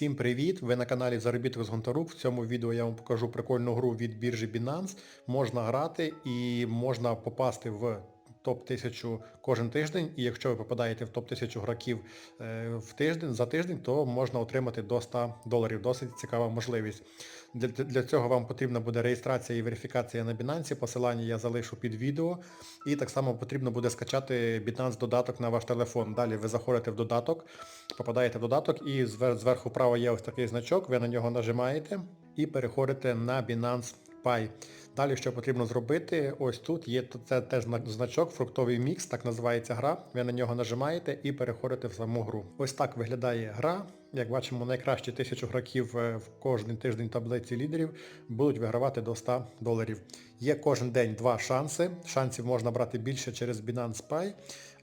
Всім привіт! Ви на каналі Заробіток з Гонтарук. В цьому відео я вам покажу прикольну гру від біржі Binance. Можна грати і можна попасти в топ-1000 кожен тиждень. І якщо ви попадаєте в топ-1000 гравців е, в тиждень, за тиждень, то можна отримати до 100 доларів. Досить цікава можливість. Для, для цього вам потрібна буде реєстрація і верифікація на Binance. Посилання я залишу під відео. І так само потрібно буде скачати Binance додаток на ваш телефон. Далі ви заходите в додаток, попадаєте в додаток і зверху вправо є ось такий значок, ви на нього нажимаєте і переходите на Binance Pay. Далі що потрібно зробити, ось тут є це теж значок, фруктовий мікс, так називається гра. Ви на нього нажимаєте і переходите в саму гру. Ось так виглядає гра. Як бачимо, найкращі тисячу гравців е, в кожен тиждень таблиці лідерів будуть вигравати до 100 доларів. Є кожен день два шанси. Шансів можна брати більше через Binance Pay,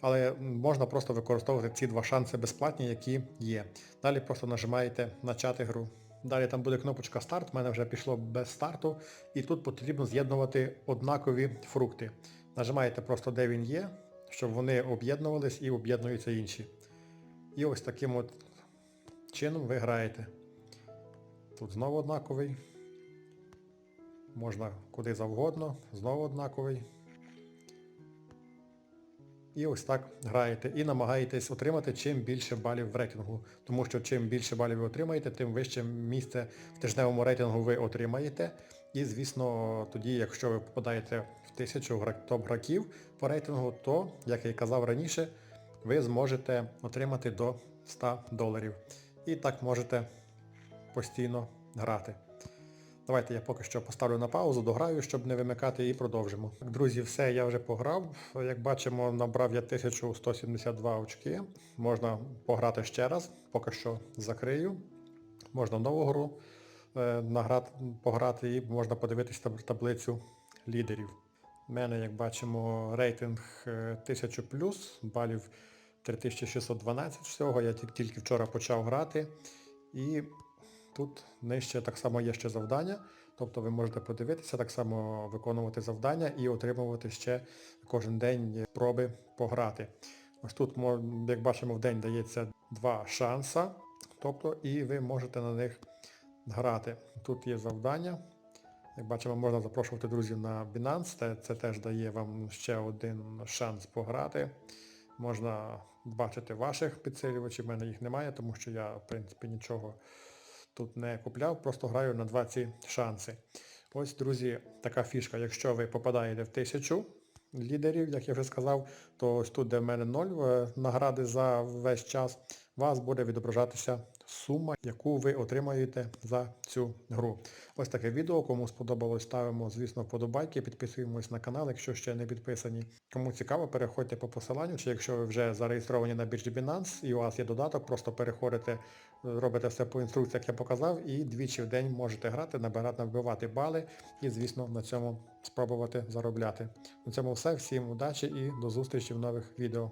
але можна просто використовувати ці два шанси безплатні, які є. Далі просто нажимаєте начати гру. Далі там буде кнопочка старт, в мене вже пішло без старту. І тут потрібно з'єднувати однакові фрукти. Нажимаєте просто де він є, щоб вони об'єднувались і об'єднуються інші. І ось таким от чином ви граєте. Тут знову однаковий. Можна куди завгодно, знову однаковий. І ось так граєте. І намагаєтесь отримати чим більше балів в рейтингу. Тому що чим більше балів ви отримаєте, тим вище місце в тижневому рейтингу ви отримаєте. І, звісно, тоді, якщо ви попадаєте в тисячу топ-граків по рейтингу, то, як я і казав раніше, ви зможете отримати до 100 доларів. І так можете постійно грати. Давайте я поки що поставлю на паузу, дограю, щоб не вимикати і продовжимо. Так, Друзі, все, я вже пограв. Як бачимо, набрав я 1172 очки. Можна пограти ще раз, поки що закрию. Можна нову гру е, награти, пограти і можна подивитись таб- таблицю лідерів. У мене, як бачимо, рейтинг е, 1000 балів 3612 всього. Я тільки вчора почав грати. І Тут нижче так само є ще завдання, тобто ви можете подивитися, так само виконувати завдання і отримувати ще кожен день проби пограти. Ось тут, як бачимо, в день дається два шанса, тобто і ви можете на них грати. Тут є завдання. Як бачимо, можна запрошувати друзів на Binance, це, це теж дає вам ще один шанс пограти. Можна бачити ваших підсилювачів, в мене їх немає, тому що я, в принципі, нічого тут не купляв, просто граю на 20 шанси. Ось, друзі, така фішка. Якщо ви попадаєте в тисячу лідерів, як я вже сказав, то ось тут, де в мене 0 награди за весь час, вас буде відображатися сума, яку ви отримаєте за цю гру. Ось таке відео. Кому сподобалось, ставимо, звісно, вподобайки, підписуємось на канал, якщо ще не підписані. Кому цікаво, переходьте по посиланню, чи якщо ви вже зареєстровані на біржі Binance і у вас є додаток, просто переходите, робите все по інструкції, як я показав, і двічі в день можете грати, набирати, набивати бали і, звісно, на цьому спробувати заробляти. На цьому все. Всім удачі і до зустрічі в нових відео.